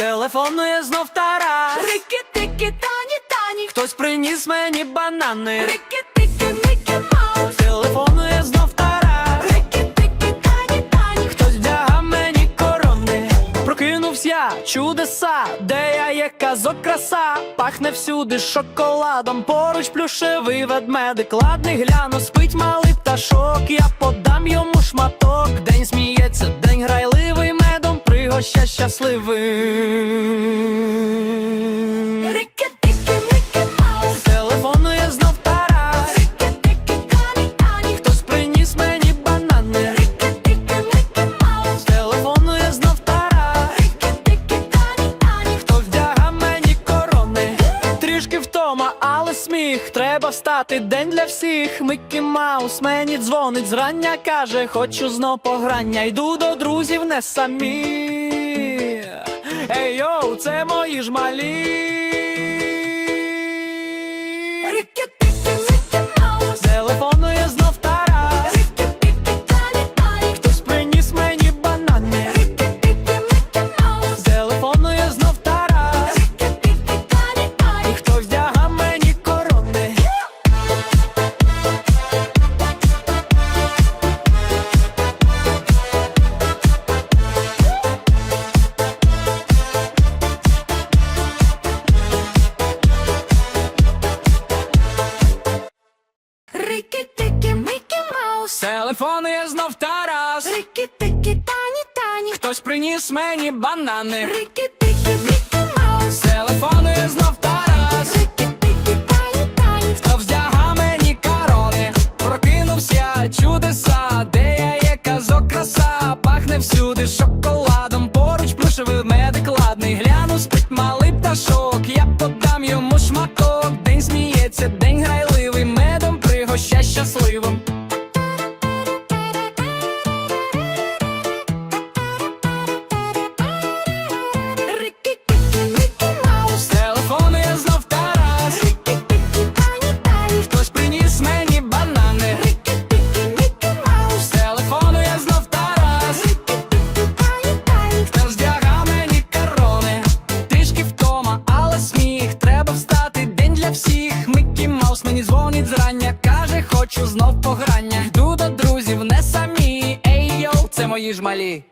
Телефонує знов Тарас. Рики-тики, тані, тані, Хтось приніс мені банани. Рики-тики, Мікі Маус. Телефонує знов Тарас. Рики-тики, тані, тані, Хтось вдяга мені корони. Прокинувся я, чудеса, де я є казок краса, пахне всюди шоколадом, поруч плюшевий ведмедик, ладний гляну, спить малий пташок, я подам йому шматок, день сміється, день грайливий пригоща щасливим. рики-тики, Телефонує знов Тарас, хтось приніс мені банани. Мікі Телефонує знов Тарас. Хто вдяга мені корони, трішки втома, але сміх. Треба встати день для всіх. Миккі Маус мені дзвонить зрання, каже, хочу знов пограння. Йду до друзів не самі. Ей йоу, це мої ж малі. рики-тики, Телефонує знов Тарас. Рики-тики, тані, тані, Хтось приніс мені банани. рики-тики, Мікі Маус. Телефонує знов Тарас. Рики-тики, тані, тані, Хто вдяга мені корони. Прокинувся чудеса, де я є казок краса. Пахне всюди шоколадом. Поруч плюшевий медик ладний. Гляну, спить малий Маус мені дзвонить зрання, каже, хочу знов пограння. Йду до друзів, не самі. Ей йоу, це мої ж малі.